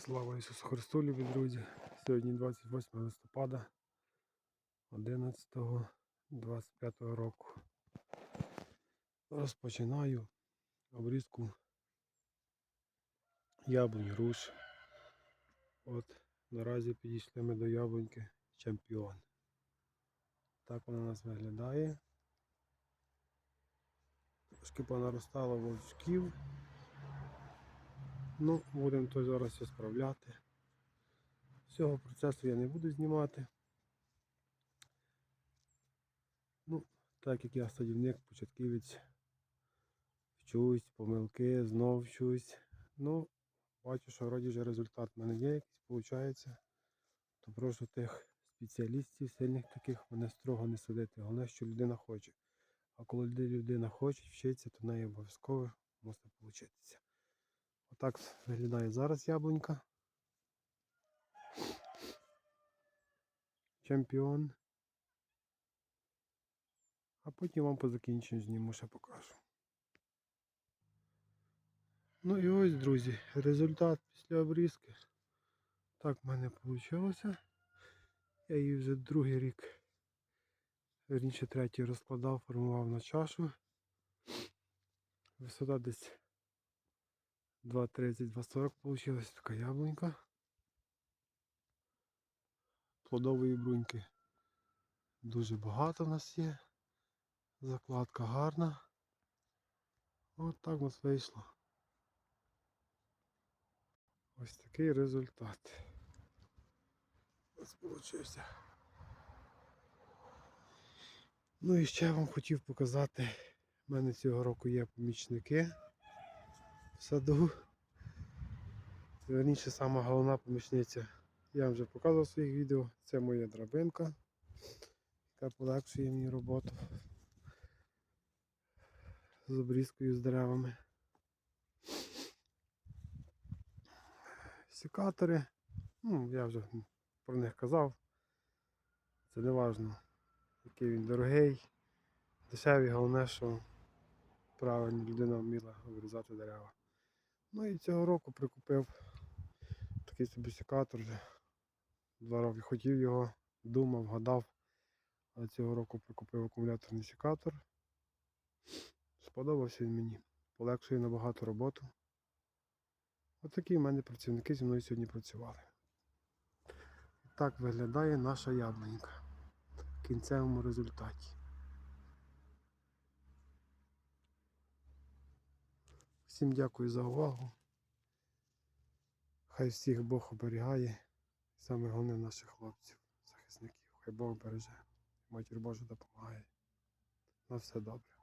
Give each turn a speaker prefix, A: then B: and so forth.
A: Слава Ісусу Христу, любі друзі! Сьогодні 28 листопада 11 25 року. Розпочинаю обрізку яблунь руш. От наразі підійшли ми до яблуньки чемпіон. Так вона у нас виглядає. Трошки понаростало вовчків. Ну, будемо то зараз все справляти. Цього процесу я не буду знімати. Ну, так як я садівник, початківець, вчусь, помилки, знов вчусь. Ну, бачу, що вроді вже результат в мене є якийсь, виходить. То прошу тих спеціалістів, сильних таких, мене строго не судити. Головне, що людина хоче. А коли людина хоче вчитися, то неї обов'язково мусить получитися. Отак виглядає зараз яблунька. Чемпіон. А потім вам по закінченню зніму ще покажу. Ну і ось, друзі, результат після обрізки. Так в мене вийшло. Я її вже другий рік, верніше третій розкладав, формував на чашу. Висота десь 2,30-2,40 получилась така яблунька. Плодової бруньки дуже багато в нас є. Закладка гарна. От так у нас вийшло. Ось такий результат. Ось получився. Ну і ще я вам хотів показати. У мене цього року є помічники в саду. Верніше сама головна помічниця. Я вам вже показував своїх відео. Це моя драбинка, яка полегшує мені роботу з обрізкою з деревами. Секатори. Ну, я вже про них казав. Це не важно, який він дорогий, дешевий, головне, що правильно людина вміла обрізати дерева. Ну і цього року прикупив такий собі секатор вже. Два роки хотів його, думав, гадав. Але цього року прикупив акумуляторний секатор. Сподобався він мені. Полегшує набагато роботу. Отакі в мене працівники зі мною сьогодні працювали. Так виглядає наша яблунька в кінцевому результаті. Всім дякую за увагу. Хай всіх Бог оберігає. Саме головне наших хлопців, захисників. Хай Бог береже. Матір Божа допомагає. На все добре.